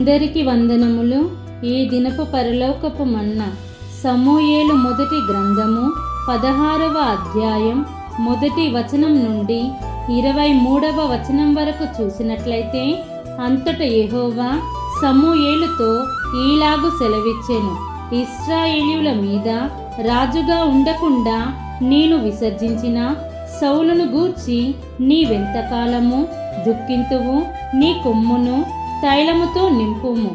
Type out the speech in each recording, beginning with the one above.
అందరికీ వందనములు. ఈ దినపు పరలోకపు మన్న సమూయేలు మొదటి గ్రంథము పదహారవ అధ్యాయం మొదటి వచనం నుండి ఇరవై మూడవ వచనం వరకు చూసినట్లయితే అంతట యహోవా సమూయేలుతో ఈలాగు సెలవిచ్చాను. ఇస్రాయేలీయుల మీద రాజుగా ఉండకుండా నేను విసర్జించిన సౌలును గూర్చి నీవెంతకాలము దుఃఖింతువు? నీ కొమ్మును తైలముతో నింపుము.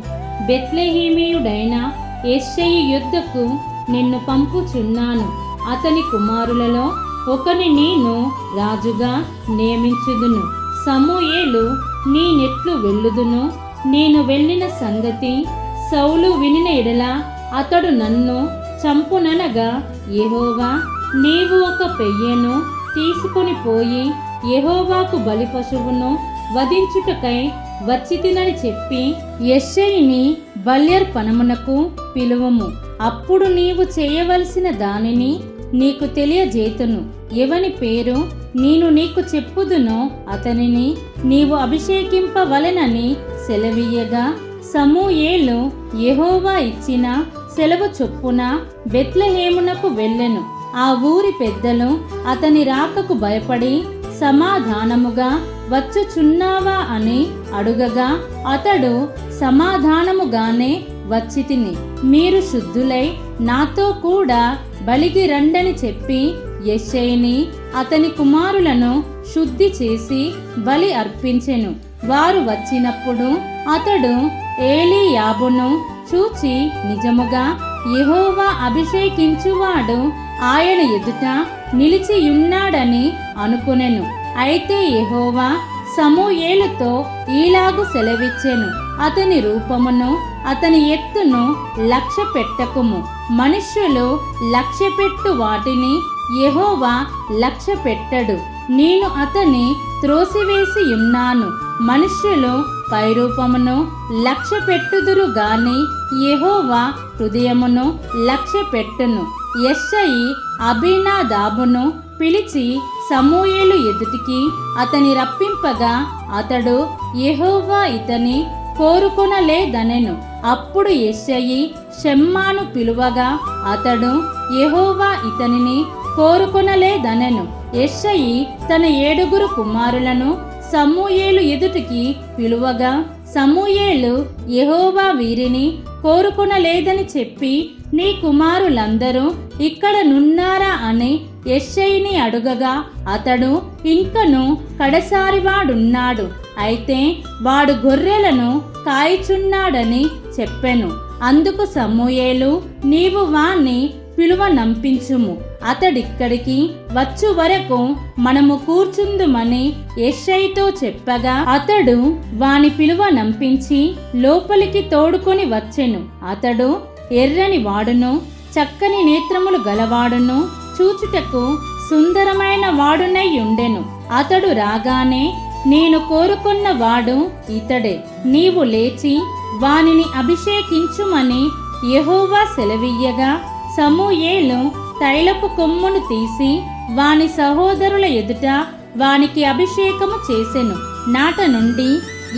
బెత్లెహీమీయుడైన ఏషయి యుద్ధకు నిన్ను పంపుచున్నాను. అతని కుమారులలో ఒకని నేను రాజుగా నియమించుదును. సమూయేలు నీ నెట్లు వెళ్ళుదును నేను వెళ్ళిన సంగతి సౌలు వినిన ఎడల అతడు నన్ను చంపుననగా యెహోవా నీవు ఒక పెయ్యను తీసుకొని పోయి ఎహోవాకు బలి పశువును వధించుటకై వచ్చితినని చెప్పి యెషయిని బల్యర్పణమునకు పిలువము. అప్పుడు నీవు చేయవలసిన దానిని నీకు తెలియజేతును. ఎవని పేరు నేను నీకు చెప్పుదునో అతనిని నీవు అభిషేకింపవలెనని సెలవీయగా సమూయేలు యహోవా ఇచ్చిన సెలవు చొప్పున బెత్లహేమునకు వెళ్ళెను. ఆ ఊరి పెద్దలు అతని రాకకు భయపడి సమాధానముగా వచ్చుచున్నావా అని అడుగగా అతడు సమాధానముగానే వచ్చి తిని మీరు శుద్ధులై నాతో కూడా బలికి రండని చెప్పి యెషయిని అతని కుమారులను శుద్ధి చేసి బలి అర్పించెను. వారు వచ్చినప్పుడు అతడు ఏలీయాబును చూచి నిజముగా యహోవా అభిషేకించువాడు ఆయన ఎదుట నిలిచియున్నాడని అనుకునెను. అయితే యహోవా సమూయేలుతో ఈలాగు సెలవిచ్చెను. అతని రూపమును అతని ఎత్తును లక్ష్య పెట్టకుము మనుష్యులు లక్ష్య పెట్టు వాటిని యహోవా లక్ష్య పెట్టడు నేను అతని త్రోసివేసి ఉన్నాను. మనుష్యులు పైరూపమును లక్ష్య పెట్టుదురు గాని యహోవా హృదయమును లక్ష్య పెట్టును ఎస్ఐ అభినాదాబును పిలిచి సమూయేలు ఎదుటికి అతని రప్పింపగా అతడు యహోవా ఇతని కోరుకొనలేదనెను. అప్పుడు ఎస్సయి షెమ్మాను పిలువగా అతడు యహోవా ఇతనిని కోరుకొనలేదనెను. ఎస్సయి తన ఏడుగురు కుమారులను సమూయేలు ఎదుటికి పిలువగా సమూయేలు యహోవా వీరిని కోరుకునలేదని చెప్పి నీ కుమారులందరూ ఇక్కడ నున్నారా అని యెషయిని అడుగగా అతడు ఇంకను కడసారివాడున్నాడు. అయితే వాడు గొర్రెలను కాయిచున్నాడని చెప్పెను. అందుకు సమూయేలు నీవు వాణ్ణి పిలువ నంపించుము అతడిక్కడికి వచ్చు వరకు మనము కూర్చుందుమని యెషయితో చెప్పగా అతడు వాని పిలువ నంపించి లోపలికి తోడుకొని వచ్చెను. అతడు ఎర్రని వాడును చక్కని నేత్రములు గలవాడును చూచుటకు సుందరమైన వాడునై ఉండెను. అతడు రాగానే నేను కోరుకున్న వాడు ఇతడే. నీవు లేచి వానిని అభిషేకించుమని యహోవా సెలవియ్యగా సమూయేలు తైలపు కొమ్మును తీసి వాని సహోదరుల ఎదుట వానికి అభిషేకము చేసెను. నాట నుండి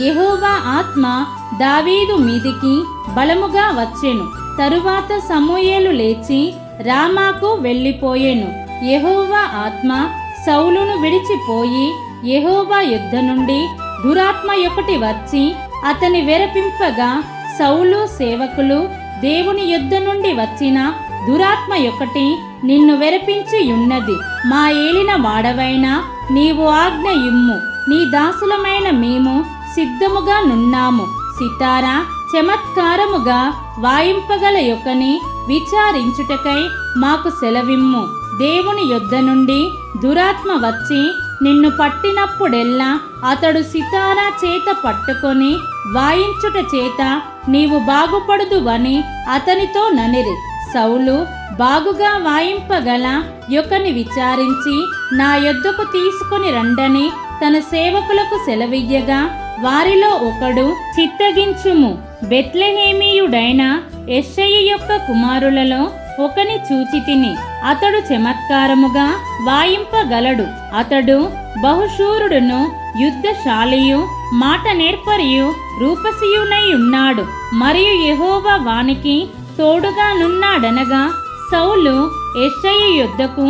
యెహోవా ఆత్మ దావీదు మీదికి బలముగా వచ్చెను. తరువాత సమూయేలు లేచి రామాకు వెళ్ళిపోయెను. యెహోవా ఆత్మ సౌలును విడిచిపోయి యెహోవా యుద్ధ నుండి దురాత్మ ఒకటి వచ్చి అతని వెరపింపగా సౌలు సేవకులు దేవుని యుద్ధ నుండి వచ్చిన దురాత్మ ఒకటి నిన్ను వెరపించి మా ఏలిన వాడవైన నీవు ఆజ్ఞ ఇమ్ము. నీ దాసులమైన మేము సిద్ధముగా నున్నాము. సితారా చమత్కారముగా వాయింపగల యొక్కని విచారించుటకై మాకు సెలవిమ్ము. దేవుని యొద్ద నుండి దురాత్మ వచ్చి నిన్ను పట్టినప్పుడెల్లా అతడు సితారా చేత పట్టుకొని వాయించుట చేత నీవు బాగుపడుదువని అతనితో ననిరి. సౌలు బాగుగా వాయింపగల యొక్కని విచారించి నా యొద్దకు తీసుకుని రండని తన సేవకులకు సెలవియ్యగా వారిలో ఒకడు చిత్తగించుము. బెత్లెహేమీయుడైన ఎస్ఐ యొక్క కుమారులలో ఒకని చూచి తిని అతడు చమత్కారముగా వాయింపగలడు. అతడు బహుశూరుడును యుద్ధశాలియు మాట నేర్పరియు రూపసియునై ఉన్నాడు. మరియు యహోవా వానికి తోడుగా నున్నాడనగా సౌలు ఎస్ఐ యొద్దకు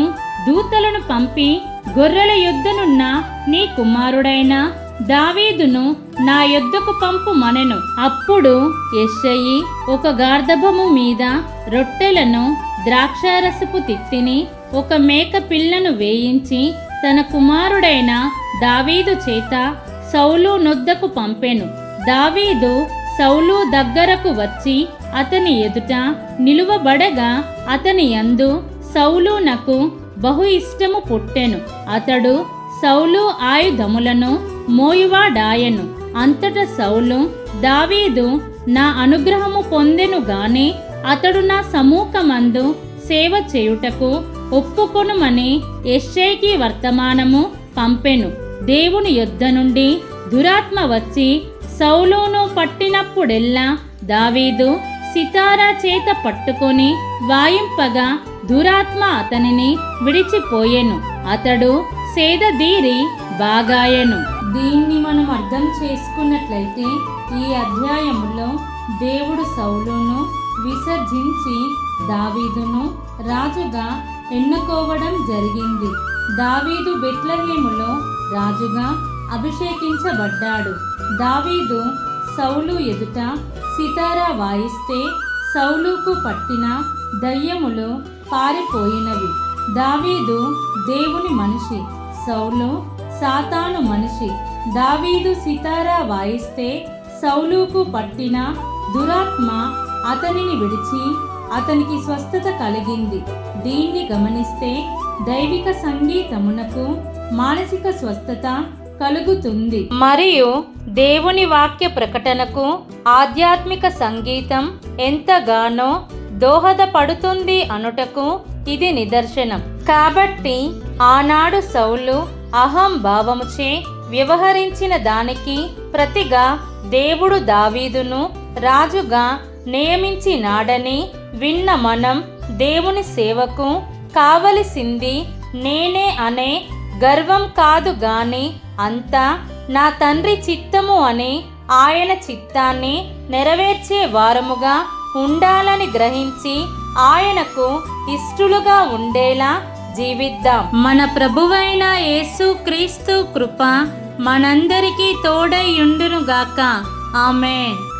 దూతలను పంపి గొర్రెల యొద్దనున్న నీ కుమారుడైన దావీదును నా యొద్దకు పంపు మనెను. అప్పుడు ఎస్ఐ ఒక గార్ధభము మీద రొట్టెలను ద్రాక్షారసపు తిత్తిని ఒక మేక పిల్లను వేయించి తన కుమారుడైన దావీదు చేత సౌలు నొద్దకు పంపెను. దావీదు సౌలు దగ్గరకు వచ్చి అతని ఎదుట నిలువబడగా అతని యందు సౌలునకు బహు ఇష్టము పుట్టెను. అతడు సౌలు ఆయుధములను మోయువాడాయను. అంతట సౌలు దావీదు నా అనుగ్రహము పొందెను గాని అతడు నా సమూకమందు సేవ చేయుటకు ఒప్పుకొనుమని ఎస్ఐకి వర్తమానము పంపెను. దేవుని యొద్ద నుండి దురాత్మ వచ్చి సౌలును పట్టినప్పుడెల్లా దావీదు సితారా చేత పట్టుకొని వాయింపగా దురాత్మ అతనిని విడిచిపోయెను. అతడు సేదదీరి బాగాయను. దీన్ని మనం అర్థం చేసుకున్నట్లయితే ఈ అధ్యాయములో దేవుడు సౌలును విసర్జించి దావీదును రాజుగా ఎన్నుకోవడం జరిగింది. దావీదు బెత్లహేములో రాజుగా అభిషేకించబడ్డాడు. దావీదు సౌలు ఎదుట సితారా వాయిస్తే సౌలుకు పట్టిన దయ్యములు పారిపోయినవి. దావీదు దేవుని మనిషి సౌలు సాతాను మనిషి. దావీదు సితారా వాయిస్తే సౌలుకు పట్టిన దురాత్మ అతనిని విడిచి అతనికి స్వస్థత కలిగింది. దీన్ని గమనిస్తే దైవిక సంగీతమునకు మానసిక స్వస్థత కలుగుతుంది. మరియు దేవుని వాక్య ప్రకటనకు ఆధ్యాత్మిక సంగీతం ఎంతగానో దోహదపడుతుంది అనుటకు ఇది నిదర్శనం. కాబట్టి ఆనాడు సౌలు అహం భావముచే వ్యవహరించిన దానికి ప్రతిగా దేవుడు దావీదును రాజుగా నియమించినాడని విన్న మనం దేవుని సేవకు కావలసింది నేనే అనే గర్వం కాదు గాని అంతా నా తండ్రి చిత్తము అని ఆయన చిత్తాన్ని నెరవేర్చే వారముగా ఉండాలని గ్రహించి ఆయనకు ఇష్టలుగా ఉండేలా జీవిద్దాం. మన ప్రభువైన యేసు క్రీస్తు కృప మనందరికీ తోడై ఉండునుగాక. ఆమెన్.